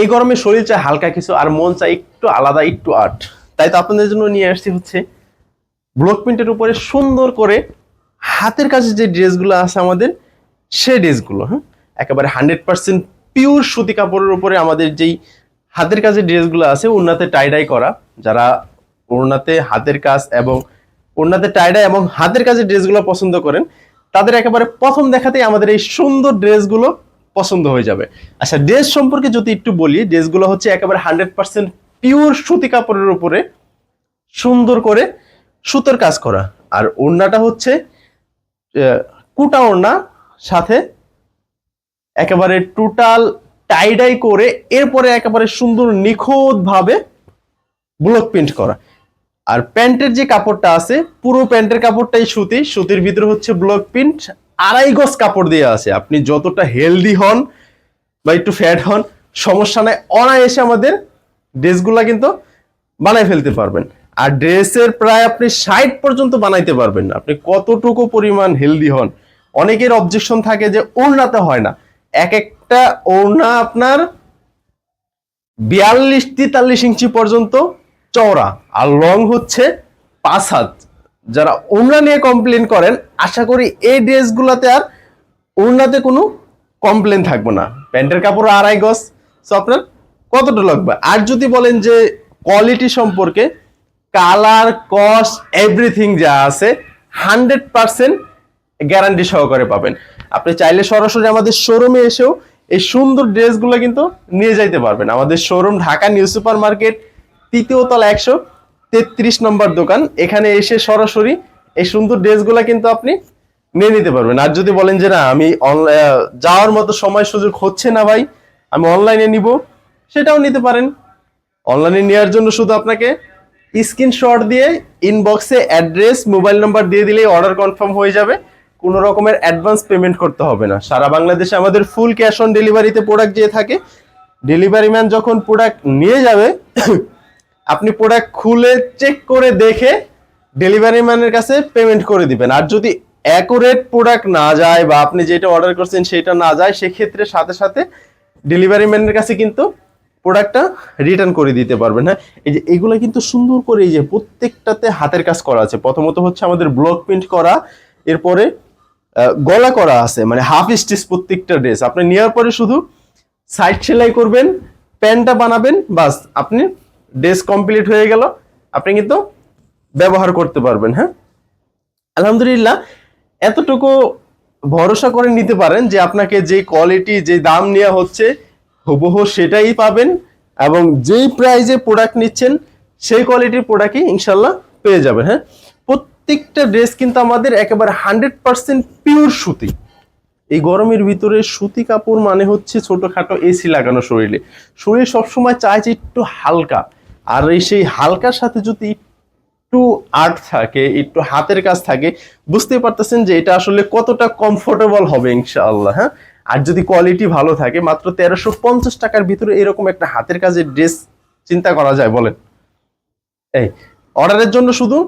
এই গরমে শরীর চায় হালকা কিছু আর মন চায় একটু আলাদা, একটু আর্ট তাই তো আপনাদের জন্য নিয়ে আসছি হচ্ছে ব্লক প্রিন্টের উপরে সুন্দর করে হাতের কাছে যে ড্রেসগুলো আছে আমাদের, সেই ড্রেসগুলো হ্যাঁ? একেবারে হান্ড্রেড পার্সেন্ট পিওর সুতি কাপড়ের উপরে আমাদের যেই হাতের কাজের ড্রেসগুলো আছে, ওড়নাতে টাইডাই করা, যারা ওড়নাতে হাতের কাজ এবং ওড়নাতে টাইডাই এবং হাতের কাজের ড্রেসগুলো পছন্দ করেন, তাদের একেবারে প্রথম দেখাতেই আমাদের এই সুন্দর ড্রেসগুলো পছন্দ হয়ে যাবে। আচ্ছা ড্রেস সম্পর্কে যদি একটু বলি ড্রেসগুলো হচ্ছে একেবারে হান্ড্রেড পার্সেন্ট পিওর সুতি কাপড়ের উপরে সুন্দর করে সুতোর কাজ করা। আর ওড়নাটা হচ্ছে কুটা ওড়না, সাথে একেবারে টোটাল টাইডাই করে এরপরে একেবারে সুন্দর নিখুঁত ভাবে ব্লক প্রিন্ট করা। আর প্যান্টের যে কাপড়টা আছে, পুরো প্যান্টের কাপড়টাই সুতি, সুতির ভিতরে হচ্ছে ব্লক প্রিন্ট আড়াই গজ কাপড় দিয়ে আছে। আপনি যতটা হেলদি হন বা একটু ফ্যাট হন, সমস্যা নাই, অনায়াসে আমাদের ড্রেসগুলা কিন্তু বানাই ফেলতে পারবেন। আর ড্রেসের প্রায় আপনি ষাট পর্যন্ত বানাইতে পারবেন আপনি কতটুকু পরিমাণ হেলদি হন, অনেকের অবজেকশন থাকে যে ওড়নাতে হয় না। এক একটা ওড়না আপনার বিয়াল্লিশ তেতাল্লিশ ইঞ্চি পর্যন্ত চওড়া, আর লং হচ্ছে পাঁচ হাত। যারা ওড়না নিয়ে কমপ্লেন করেন, আশা করি এই ড্রেসগুলোতে আর ওড়নাতে কোনো কমপ্লেন থাকবে না। প্যান্টের কাপড় আড়াই গজ। সো আপনার কতটা লাগবে? আর যদি বলেন যে কোয়ালিটি সম্পর্কে কালার কস্ট এভরিথিং যা আছে হান্ড্রেড পার্সেন্ট গ্যারান্টি সহকারে পাবেন। আপনি চাইলে সরাসরি আমাদের শোরুমে এসেও এই সুন্দর ড্রেসগুলো কিন্তু নিয়ে যাইতে পারবেন। আমাদের showroom Dhaka new super market তৃতীয় তলা একশো তেত্রিশ নম্বর দোকান। এখানে এসে সরাসরি এই সুন্দর ড্রেসগুলো কিন্তু আপনি নিয়ে নিতে পারবেন। আর যদি বলেন যে, না, আমি যাওয়ার মতো সময় সুযোগ হচ্ছে না ভাই, আমি অনলাইনে নিব, সেটাও নিতে পারেন। অনলাইনে নেওয়ার জন্য শুধু আপনাকে স্ক্রিনশট দিয়ে ইনবক্সে অ্যাড্রেস মোবাইল নাম্বার দিয়ে দিলেই অর্ডার কনফার্ম হয়ে যাবে। কোনো রকমের অ্যাডভান্স পেমেন্ট করতে হবে না। সারা বাংলাদেশে আমাদের ফুল ক্যাশ অন ডেলিভারিতে প্রোডাক্ট দিয়ে থাকে ডেলিভারি ম্যান যখন প্রোডাক্ট নিয়ে যাবে আপনি প্রোডাক্ট খুলে চেক করে দেখে ডেলিভারি ম্যানের কাছে পেমেন্ট করে দিবেন। আর যদি অ্যাকুরেট প্রোডাক্ট না যায় বা আপনি যেটা অর্ডার করছেন সেটা না যায়, সেক্ষেত্রে সাথে সাথে ডেলিভারি ম্যানের কাছে কিন্তু প্রোডাক্টটা রিটার্ন করে দিতে পারবেন। হ্যাঁ এই যে এগুলো কিন্তু সুন্দর করে এই যে প্রত্যেকটাতে হাতের কাজ করা আছে। প্রথমত হচ্ছে আমাদের ব্লক প্রিন্ট করা, এরপরে গলা করা আছে মানে হাফ স্টিচ প্রত্যেকটা ড্রেস আপনি নেওয়ার পরে শুধু সাইড সেলাই করবেন, প্যান্টটা বানাবেন, বাস, আপনি ড্রেস কমপ্লিট হয়ে গেল, আপনি কিন্তু ব্যবহার করতে পারবেন হ্যাঁ? আলহামদুলিল্লাহ, এতটুকু ভরসা করে নিতে পারেন যে আপনাকে যে কোয়ালিটি যে দাম নেওয়া হচ্ছে, হুবহু সেটাই পাবেন এবং যেই প্রাইজে প্রোডাক্ট নিচ্ছেন, সেই কোয়ালিটির প্রোডাক্টই ইনশাল্লাহ পেয়ে যাবেন হ্যাঁ? প্রত্যেকটা ড্রেস কিন্তু আমাদের একেবারে হান্ড্রেড পার্সেন্ট পিওর সুতি। এই গরমের ভিতরে সুতি কাপড় মানে হচ্ছে ছোটোখাটো এসি লাগানো শরীরে। শরীর সবসময় যে একটু হালকা। আর এই সেই হালকার সাথে যদি একটু আর্ট থাকে, একটু হাতের কাজ থাকে, বুঝতেই পারতেছেন যে এটা আসলে কতটা কমফোর্টেবল হবে ইনশাআল্লাহ হ্যাঁ? আর যদি কোয়ালিটি ভালো থাকে, মাত্র তেরোশো পঞ্চাশ টাকার ভিতরে এরকম একটা হাতের কাজের ড্রেস চিন্তা করা যায়, বলেন। এই, অর্ডারের জন্য শুধু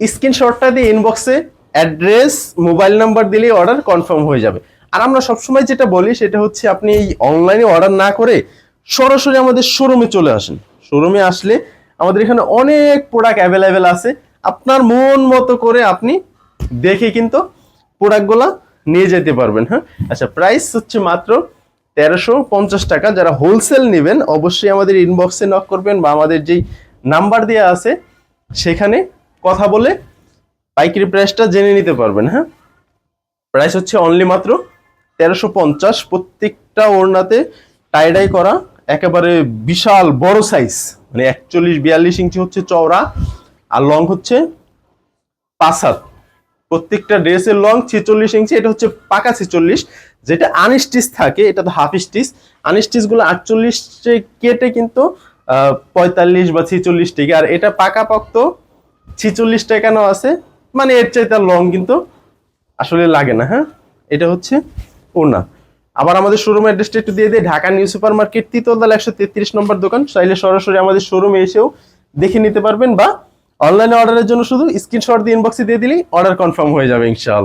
স্ক্রিনশটটা দিয়ে ইনবক্সে অ্যাড্রেস মোবাইল নাম্বার দিলেই অর্ডার কনফার্ম হয়ে যাবে। আর আমরা সবসময় যেটা বলি, সেটা হচ্ছে আপনি এই অনলাইনে অর্ডার না করে সরাসরি আমাদের শোরুমে চলে আসেন। শোরুমে আসলে আমাদের এখানে অনেক প্রোডাক্ট অ্যাভেলেবেল আছে। আপনার মন মতো করে আপনি দেখে কিন্তু প্রোডাক্টগুলো নিয়ে যেতে পারবেন হ্যাঁ? আচ্ছা প্রাইস হচ্ছে মাত্র তেরোশো পঞ্চাশ টাকা। যারা হোলসেল নেবেন, অবশ্যই আমাদের ইনবক্সে নক করবেন বা আমাদের যেই নাম্বার দেওয়া আছে, সেখানে কথা বলে পাইকারি প্রাইসটা জেনে নিতে পারবেন হ্যাঁ? প্রাইস হচ্ছে অনলি মাত্র তেরোশো পঞ্চাশ। প্রত্যেকটা ওড়নাতে টাইডাই করা একেবারে বিশাল বড় সাইজ মানে একচল্লিশ বিয়াল্লিশ ইঞ্চি হচ্ছে চওড়া, আর লং হচ্ছে পাঁচ হাত প্রত্যেকটা ড্রেসের লং ছেচল্লিশ ইঞ্চি, এটা হচ্ছে পাকা ছেচল্লিশ, যেটা আনস্টিচ থাকে, এটা তো হাফ স্টিচ আনস্টিচগুলো আটচল্লিশ কেটে কিন্তু পঁয়তাল্লিশ বা ছেচল্লিশ টিকে আর এটা পাকা পক্ত ছিচল্লিশ টাকানো আছে? মানে এর চাইতে লং কিন্তু আসলে লাগে না হ্যাঁ? এটা হচ্ছে ওনা আবার আমাদের শোরুম অ্যাড্রেসটা একটু দিয়ে দিই, ঢাকা নিউ সুপার মার্কেট তিতলদাল একশো তেত্রিশ নম্বর দোকান। চাইলে সরাসরি আমাদের শোরুমে এসেও দেখে নিতে পারবেন বা অনলাইনে অর্ডারের জন্য শুধু স্ক্রিনশট দিয়ে ইনবক্সে দিয়ে দিলেই অর্ডার কনফার্ম হয়ে যাবে, ইনশাআল্লাহ।